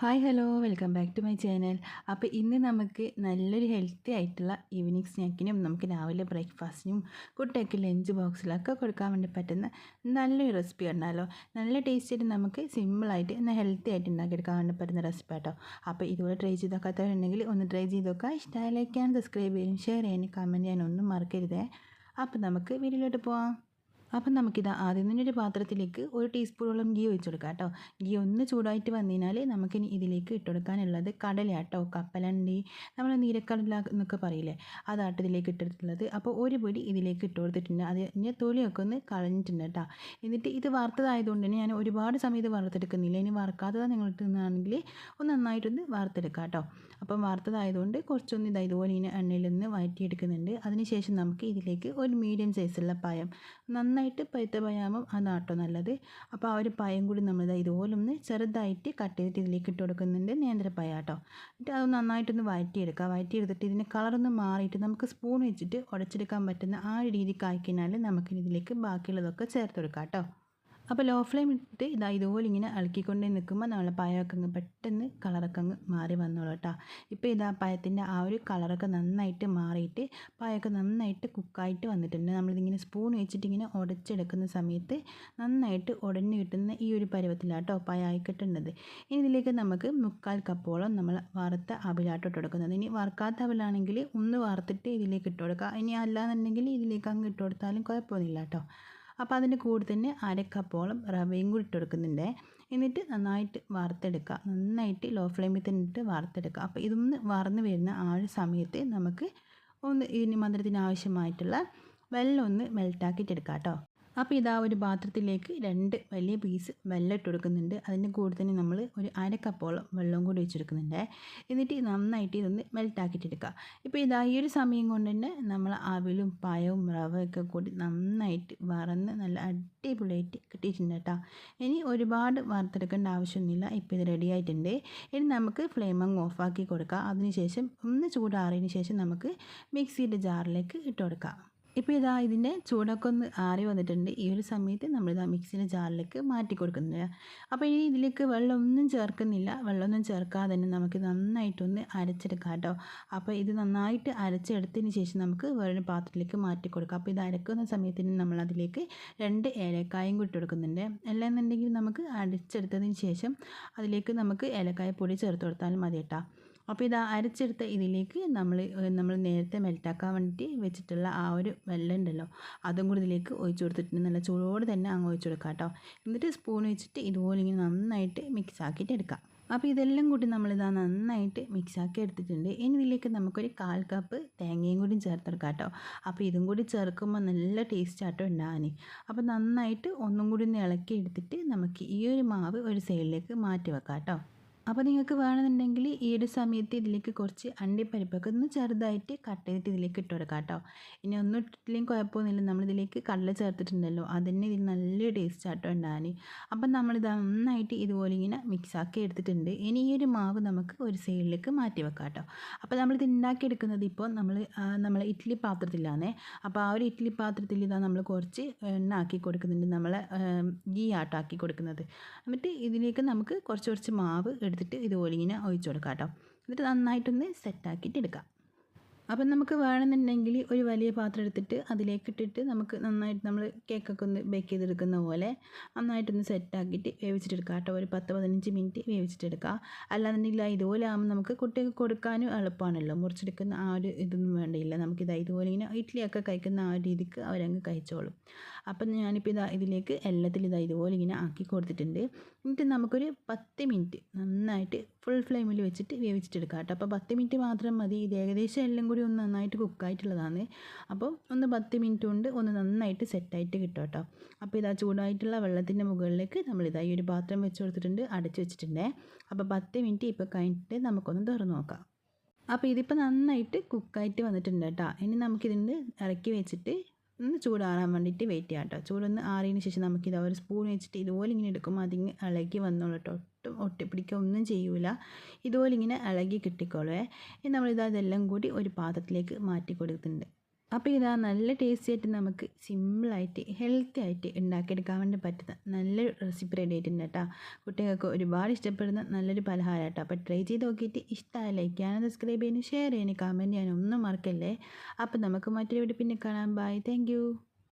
Hi hello. Welcome back to my channel. അപ്പോൾ ഇന്ന് നമുക്ക് നല്ലൊരു ഹെൽത്തി ആയിട്ടുള്ള ഈവനിങ് സ്നാക്കിനും നമുക്ക് രാവിലെ ബ്രേക്ക്ഫാസ്റ്റിനും കുട്ടിയൊക്കെ ലഞ്ച് ബോക്സിലൊക്കെ കൊടുക്കാൻ വേണ്ടി പറ്റുന്ന നല്ലൊരു റെസിപ്പി ഉണ്ടല്ലോ നല്ല ടേസ്റ്റായിട്ട് നമുക്ക് സിമ്പിളായിട്ട് എന്നാൽ ഹെൽത്തി ആയിട്ട് ഉണ്ടാക്കിയെടുക്കാൻ വേണ്ടി പറ്റുന്ന റെസിപ്പി കേട്ടോ അപ്പോൾ ഇതുപോലെ ട്രൈ ചെയ്ത് നോക്കാത്തവരുണ്ടെങ്കിൽ ഒന്ന് ട്രൈ ചെയ്ത് നോക്കുക ഇഷ്ടമായി ലൈക്ക് ചെയ്യാൻ സബ്സ്ക്രൈബ് ചെയ്യാനും ഷെയർ ചെയ്യാനും കമന്റ് ചെയ്യാനും ഒന്നും മറക്കരുതേ. അപ്പോൾ നമുക്ക് വീഡിയോയിലോട്ട് പോവാം. അപ്പം നമുക്കിത് ആദ്യം തന്നെ ഒരു പാത്രത്തിലേക്ക് ഒരു ടീസ്പൂണോളം ഗീ ഒഴിച്ചു കൊടുക്കാം കേട്ടോ. ഗീ ഒന്ന് ചൂടായിട്ട് വന്നതിനാൽ നമുക്കിനി ഇതിലേക്ക് ഇട്ട് കൊടുക്കാനുള്ളത് കടലയാട്ടോ കപ്പലണ്ടി നമ്മൾ നീരക്കടല എന്നൊക്കെ പറയില്ലേ അതാട്ട് ഇതിലേക്ക് ഇട്ടിട്ടുള്ളത് അപ്പോൾ ഒരു പിടി ഇതിലേക്ക് ഇട്ട് കൊടുത്തിട്ടുണ്ട്. അതിന്റെ തൊലിയൊക്കെ ഒന്ന് കളഞ്ഞിട്ടുണ്ട് കേട്ടോ. എന്നിട്ട് ഇത് വറുത്തതായതുകൊണ്ട് തന്നെ ഞാൻ ഒരുപാട് സമയം ഇത് വറുത്തെടുക്കുന്നില്ല. ഇനി വറുക്കാത്തതാണ് നിങ്ങൾ ഇട്ടുന്നതാണെങ്കിൽ ഒന്ന് നന്നായിട്ടൊന്ന് വറുത്തെടുക്കാം കേട്ടോ. അപ്പം വറുത്തതായതുകൊണ്ട് കുറച്ചൊന്ന് ഇതാ ഇതുപോലെ ഇങ്ങനെ എണ്ണയിൽ നിന്ന് വഴറ്റിയെടുക്കുന്നുണ്ട്. അതിനുശേഷം നമുക്ക് ഇതിലേക്ക് ഒരു മീഡിയം സൈസുള്ള പായം നന്നായി നന്നായിട്ട് പഴുത്ത പഴമാകുമ്പം അതാട്ടോ നല്ലത്. അപ്പോൾ ആ ഒരു പഴം കൂടി നമ്മൾ ഇതുപോലെ ഒന്ന് ചെറുതായിട്ട് കട്ട് ചെയ്തിട്ട് ഇതിലേക്ക് ഇട്ട് കൊടുക്കുന്നുണ്ട്. നേന്ത്രപ്പഴം കേട്ടോ എന്നിട്ട് അത് നന്നായിട്ടൊന്ന് വഴറ്റിയെടുക്കുക. വഴറ്റിയെടുത്തിട്ട് ഇതിന്റെ കളറൊന്ന് മാറിയിട്ട് നമുക്ക് സ്പൂൺ വെച്ചിട്ട് ഉടച്ചെടുക്കാൻ പറ്റുന്ന ആ ഒരു രീതിക്ക് ആയിക്കഴിഞ്ഞാൽ നമുക്കിതിലേക്ക് ബാക്കിയുള്ളതൊക്കെ ചേർത്ത് കൊടുക്കാം കേട്ടോ. അപ്പോൾ ലോ ഫ്ലെയിം ഇട്ടിട്ട് ഇതാ ഇതുപോലെ ഇങ്ങനെ ഇളക്കിക്കൊണ്ട് നിൽക്കുമ്പോൾ നമ്മളെ പഴമൊക്കെ അങ്ങ് പെട്ടെന്ന് കളറൊക്കെ അങ്ങ് മാറി വന്നോളൂ കേട്ടോ. ഇപ്പോൾ ഇതാ പഴത്തിന്റെ ആ ഒരു കളറൊക്കെ നന്നായിട്ട് മാറിയിട്ട് പഴമൊക്കെ നന്നായിട്ട് കുക്കായിട്ട് വന്നിട്ടുണ്ട്. നമ്മളിതിങ്ങനെ സ്പൂൺ വെച്ചിട്ട് ഇങ്ങനെ ഉടച്ചെടുക്കുന്ന സമയത്ത് നന്നായിട്ട് ഉടഞ്ഞു കിട്ടുന്ന ഈ ഒരു പരുവത്തിലാട്ടോ പഴമായി കിട്ടുന്നത് ഇനി ഇതിലേക്ക് നമുക്ക് മുക്കാൽ കപ്പോളം നമ്മൾ വറുത്ത അവിലാട്ടോ ഇട്ട് ഇനി വറുക്കാത്ത അവിലാണെങ്കിൽ ഒന്ന് വറുത്തിട്ട് ഇതിലേക്ക് ഇട്ട് കൊടുക്കുക ഇനി അല്ലാന്നുണ്ടെങ്കിൽ ഇതിലേക്ക് അങ്ങ് ഇട്ട് കൊടുത്താലും കുഴപ്പമൊന്നുമില്ല കേട്ടോ. അപ്പോൾ അതിന്റെ കൂടെ തന്നെ അരക്കപ്പോളം റവയും കൂടി ഇട്ടെടുക്കുന്നുണ്ട് എന്നിട്ട് നന്നായിട്ട് വറുത്തെടുക്കുക. നന്നായിട്ട് ലോ ഫ്ലെയിമിൽ തന്നെ ഇട്ട് വറുത്തെടുക്കുക. അപ്പോൾ ഇതൊന്ന് വറന്ന് വരുന്ന ആ ഒരു സമയത്ത് നമുക്ക് ഒന്ന് ഇതിന് മധുരത്തിന് ആവശ്യമായിട്ടുള്ള വെള്ളം ഒന്ന് മെൽട്ടാക്കിയിട്ട് എടുക്കാം കേട്ടോ. അപ്പോൾ ഇതാ ഒരു പാത്രത്തിലേക്ക് രണ്ട് വലിയ പീസ് വെള്ളം ഇട്ട് കൊടുക്കുന്നുണ്ട് അതിന്റെ കൂടെ തന്നെ നമ്മൾ ഒരു അരക്കപ്പോളം വെള്ളം കൂടി വെച്ചെടുക്കുന്നുണ്ട്. എന്നിട്ട് നന്നായിട്ട് ഇതൊന്ന് മെൽറ്റാക്കിയിട്ടെടുക്കുക ഇപ്പോൾ ഇതാ ഈ ഒരു സമയം കൊണ്ട് തന്നെ നമ്മൾ അവിലും പഴവും റവയൊക്കെ കൂടി നന്നായിട്ട് വറന്ന് നല്ല അടിപൊളിയായിട്ട് കിട്ടിയിട്ടുണ്ട് കേട്ടോ. ഇനി ഒരുപാട് വറുത്തെടുക്കേണ്ട ആവശ്യമൊന്നുമില്ല. ഇപ്പോൾ ഇത് റെഡി ആയിട്ടുണ്ട്. ഇനി നമുക്ക് ഫ്ലെയിം അങ്ങ് ഓഫാക്കി കൊടുക്കുക അതിനുശേഷം ഒന്ന് ചൂടാറിയതിന് ശേഷം നമുക്ക് മിക്സിയുടെ ജാറിലേക്ക് ഇട്ട് കൊടുക്കാം ഇപ്പോൾ ഇതാ ഇതിന്റെ ചൂടൊക്കെ ഒന്ന് ആറി വന്നിട്ടുണ്ട്. ഈ ഒരു സമയത്ത് നമ്മളിതാ മിക്സിന്റെ ജാറിലേക്ക് മാറ്റി കൊടുക്കുന്നുണ്ട്. അപ്പോൾ ഇനി ഇതിലേക്ക് വെള്ളമൊന്നും ചേർക്കുന്നില്ല. വെള്ളമൊന്നും ചേർക്കാതെ തന്നെ നമുക്ക് നന്നായിട്ടൊന്ന് അരച്ചെടുക്കാം കേട്ടോ. അപ്പോൾ ഇത് നന്നായിട്ട് അരച്ചെടുത്തതിന് ശേഷം നമുക്ക് വേറൊരു പാത്രത്തിലേക്ക് മാറ്റി കൊടുക്കാം. അപ്പോൾ ഇത് അരക്കുന്ന സമയത്തിന് നമ്മൾ അതിലേക്ക് രണ്ട് ഏലക്കായും കൂട്ടി കൊടുക്കുന്നുണ്ട്. അല്ലാന്നുണ്ടെങ്കിൽ നമുക്ക് അരച്ചെടുത്തതിന് ശേഷം അതിലേക്ക് നമുക്ക് ഏലക്കായ പൊടി ചേർത്ത് കൊടുത്താലും മതി കേട്ടോ. അപ്പോൾ ഇത് അരച്ചെടുത്ത ഇതിലേക്ക് നമ്മൾ നമ്മൾ നേരത്തെ മെൽറ്റാക്കാൻ വേണ്ടിയിട്ട് വെച്ചിട്ടുള്ള ആ ഒരു വെള്ളം ഉണ്ടല്ലോ അതും കൂടി ഇതിലേക്ക് ഒഴിച്ചു കൊടുത്തിട്ട് നല്ല ചൂടോട് തന്നെ അങ്ങ് ഒഴിച്ചു കൊടുക്കാം കേട്ടോ. എന്നിട്ട് സ്പൂൺ വെച്ചിട്ട് ഇതുപോലെ ഇങ്ങനെ നന്നായിട്ട് മിക്സ് ആക്കിയിട്ട് എടുക്കാം. അപ്പോൾ ഇതെല്ലാം കൂടി നമ്മളിതാ നന്നായിട്ട് മിക്സ് ആക്കി എടുത്തിട്ടുണ്ട്. ഇനി ഇതിലേക്ക് നമുക്കൊരു കാൽ കപ്പ് തേങ്ങയും കൂടി ചേർത്തെടുക്കാം കേട്ടോ. അപ്പോൾ ഇതും കൂടി ചേർക്കുമ്പോൾ നല്ല ടേസ്റ്റ് ആട്ടോ ഉണ്ടാകാൻ അപ്പോൾ നന്നായിട്ട് ഒന്നും കൂടി ഒന്ന് ഇളക്കി എടുത്തിട്ട് നമുക്ക് ഈ ഒരു മാവ് ഒരു സൈഡിലേക്ക് മാറ്റി വെക്കാം കേട്ടോ. അപ്പോൾ നിങ്ങൾക്ക് വേണമെന്നുണ്ടെങ്കിൽ ഈ ഒരു സമയത്ത് ഇതിലേക്ക് കുറച്ച് അണ്ടിപ്പരിപ്പൊക്കെ ഒന്ന് ചെറുതായിട്ട് കട്ട് ചെയ്തിട്ട് ഇതിലേക്ക് ഇട്ട് കൊടുക്കാം കേട്ടോ. ഇനി ഒന്നും ഇട്ടിട്ടില്ലെങ്കിൽ കുഴപ്പമൊന്നുമില്ല. നമ്മളിതിലേക്ക് കടല ചേർത്തിട്ടുണ്ടല്ലോ. അതിന് ഇതിൽ നല്ല ടേസ്റ്റ് ആട്ടോ ഉണ്ടാകാൻ അപ്പം നമ്മളിത് നന്നായിട്ട് ഇതുപോലെ ഇങ്ങനെ മിക്സാക്കി എടുത്തിട്ടുണ്ട്. ഇനി ഈ ഒരു മാവ് നമുക്ക് ഒരു സൈഡിലേക്ക് മാറ്റി വെക്കാം കേട്ടോ. അപ്പോൾ നമ്മളിത് ഉണ്ടാക്കിയെടുക്കുന്നത് ഇപ്പോൾ നമ്മൾ നമ്മൾ ഇഡ്ഡലി പാത്രത്തിലാണേ. അപ്പോൾ ആ ഒരു ഇഡ്ഡലി പാത്രത്തിൽ ഇതാ നമ്മൾ കുറച്ച് എണ്ണ ആക്കി കൊടുക്കുന്നുണ്ട്. നമ്മൾ ഗീ ആട്ടോ ആക്കി കൊടുക്കുന്നത്. എന്നിട്ട് ഇതിലേക്ക് നമുക്ക് കുറച്ച് കുറച്ച് മാവ് എടുത്തിട്ട് ഇതുപോലെ ഇങ്ങനെ ഒഴിച്ചു കൊടുക്കാം കേട്ടോ. എന്നിട്ട് നന്നായിട്ടൊന്ന് സെറ്റാക്കിയിട്ട് എടുക്കാം. അപ്പം നമുക്ക് വേണമെന്നുണ്ടെങ്കിൽ ഒരു വലിയ പാത്രം എടുത്തിട്ട് അതിലേക്ക് ഇട്ടിട്ട് നമുക്ക് നന്നായിട്ട് നമ്മൾ കേക്കൊക്കെ ഒന്ന് ബേക്ക് ചെയ്തെടുക്കുന്ന പോലെ നന്നായിട്ടൊന്ന് സെറ്റാക്കിയിട്ട് വേവിച്ചിട്ടെടുക്കുക കേട്ടോ. ഒരു പത്ത് പതിനഞ്ച് മിനിറ്റ് വേവിച്ചിട്ടെടുക്കുക അല്ലാന്നുണ്ടെങ്കിൽ ഇതുപോലെ ആകുമ്പോൾ നമുക്ക് കുട്ടികൾക്ക് കൊടുക്കാനും എളുപ്പമാണല്ലോ. മുറിച്ചെടുക്കുന്ന ആ ഒരു ഇതൊന്നും വേണ്ടിയില്ല നമുക്കിതാ ഇതുപോലെ ഇങ്ങനെ ഇഡ്ഡലിയൊക്കെ കഴിക്കുന്ന ആ രീതിക്ക് അവരങ്ങ് കഴിച്ചോളും. അപ്പം ഞാനിപ്പോൾ ഇതാ ഇതിലേക്ക് എല്ലാത്തിലും ഇതാ ഇതുപോലെ ഇങ്ങനെ ആക്കി കൊടുത്തിട്ടുണ്ട്. എന്നിട്ട് നമുക്കൊരു പത്ത് മിനിറ്റ് നന്നായിട്ട് ഫുൾ ഫ്ലെയിമിൽ വെച്ചിട്ട് വേവിച്ചിട്ടെടുക്കാം കേട്ടോ. അപ്പോൾ പത്ത് മിനിറ്റ് മാത്രം മതി. ഇത് ഏകദേശം എല്ലാം കൂടി ഒന്ന് നന്നായിട്ട് കുക്കായിട്ടുള്ളതാണ് അപ്പോൾ ഒന്ന് പത്ത് മിനിറ്റ് കൊണ്ട് ഒന്ന് നന്നായിട്ട് സെറ്റായിട്ട് കിട്ടും കേട്ടോ. അപ്പോൾ ഇതാ ചൂടായിട്ടുള്ള വെള്ളത്തിന്റെ മുകളിലേക്ക് നമ്മളിതാ ഈ ഒരു പാത്രം വെച്ച് കൊടുത്തിട്ടുണ്ട് അടച്ചു വെച്ചിട്ടുണ്ടേ. അപ്പോൾ പത്ത് മിനിറ്റ് ഇപ്പോൾ കഴിഞ്ഞിട്ട് നമുക്കൊന്ന് തുറന്നു നോക്കാം. അപ്പോൾ ഇതിപ്പോൾ നന്നായിട്ട് കുക്കായിട്ട് വന്നിട്ടുണ്ട് കേട്ടോ. ഇനി നമുക്കിതിന്റെ ഇറക്കി വെച്ചിട്ട് ഒന്ന് ചൂടാറാൻ വേണ്ടിയിട്ട് വെയിറ്റ് ചെയ്യാം കേട്ടോ ചൂടൊന്ന് ആറിയതിന് ശേഷം നമുക്കിത് ഒരു സ്പൂൺ വെച്ചിട്ട് ഇതുപോലെ ഇങ്ങനെ എടുക്കുമ്പോൾ അതിങ്ങനെ ഇളകി വന്നോളൂ കേട്ടോ ഒട്ടും ഒട്ടിപ്പിടിക്കുക ഒന്നും ചെയ്യൂല. ഇതുപോലെ ഇങ്ങനെ ഇളകി കിട്ടിക്കോളുവേ. നമ്മളിത് അതെല്ലാം കൂടി ഒരു പാത്രത്തിലേക്ക് മാറ്റി കൊടുക്കുന്നുണ്ട്. അപ്പോൾ ഇതാ നല്ല ടേസ്റ്റി ആയിട്ട് നമുക്ക് സിമ്പിളായിട്ട് ഹെൽത്തി ആയിട്ട് ഉണ്ടാക്കിയെടുക്കാൻ വേണ്ടി പറ്റുന്ന നല്ല റെസിപ്പി റെഡി ആയിട്ടുണ്ട് കേട്ടോ കുട്ടികൾക്ക് ഒരുപാട് ഇഷ്ടപ്പെടുന്ന നല്ലൊരു പലഹാരം കേട്ടോ അപ്പോൾ ട്രൈ ചെയ്ത് നോക്കിയിട്ട് ഇഷ്ടമായ ലൈക്ക് ചെയ്യാനും സബ്സ്ക്രൈബ് ചെയ്യാനും ഷെയർ ചെയ്യാനും കമന്റ് ചെയ്യാനും ഒന്നും മറക്കല്ലേ? അപ്പോൾ നമുക്ക് മറ്റൊരു വീഡിയോ പിന്നെ കാണാം. Bye thank